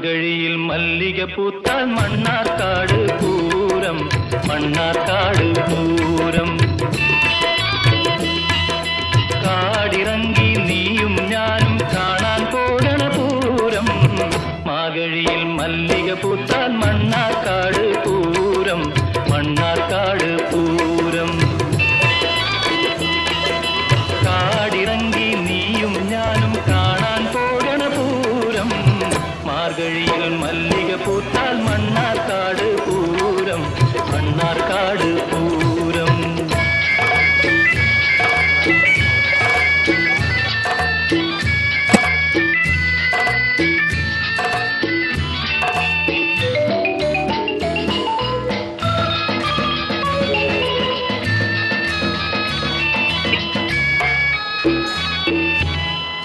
മാർഗഴിയിൽ മല്ലിക പൂത്താൽ മണ്ണാർക്കാട് പൂരം മണ്ണാർക്കാട് പൂരം. കാടിറങ്ങി നീയും ഞാനും കാണാൻ പോകണ പൂരം. മാർഗഴിയിൽ മല്ലിക പൂത്താൽ മണ്ണാർക്കാട് പൂരം மார்கழியில் மல்லிகை பூத்தால் மன்னார் காடு பூரம் மன்னார் காடு பூரம்.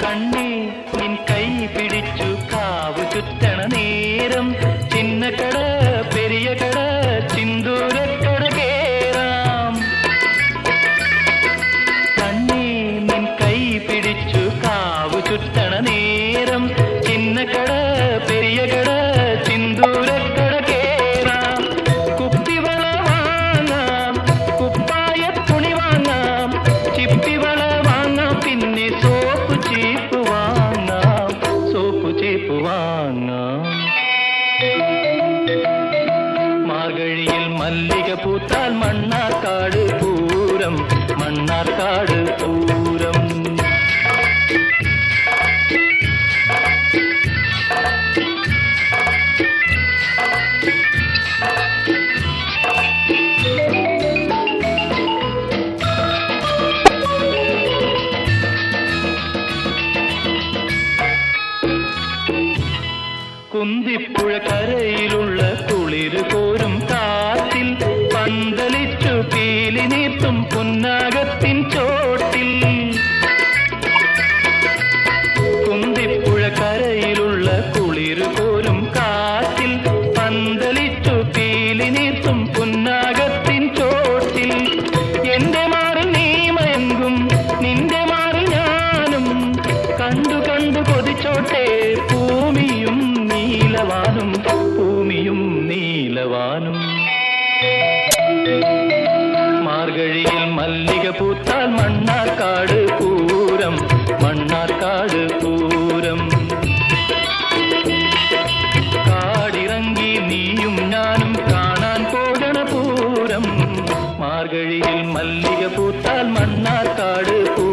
கண்ணே நின் கை பிடிச்சு നേരം ചിന്നക്കട പെരിയ மார்கழியில் மல்லிகை பூத்தால் மன்னார் காடு பூரம் மன்னார் காடு കുന്തിപ്പുഴ കരയിലുള്ള കുളിര് പോരും കാറ്റിൽ പന്തലിച്ചു പീലി നീർത്തും പുന്നാകത്തിൻ மதுரம் காடிறங்கி நீயும் நானும் காணான் போகன பூரம். மார்கழியில் மல்லிகை பூத்தால் மன்னார் காடு பூ.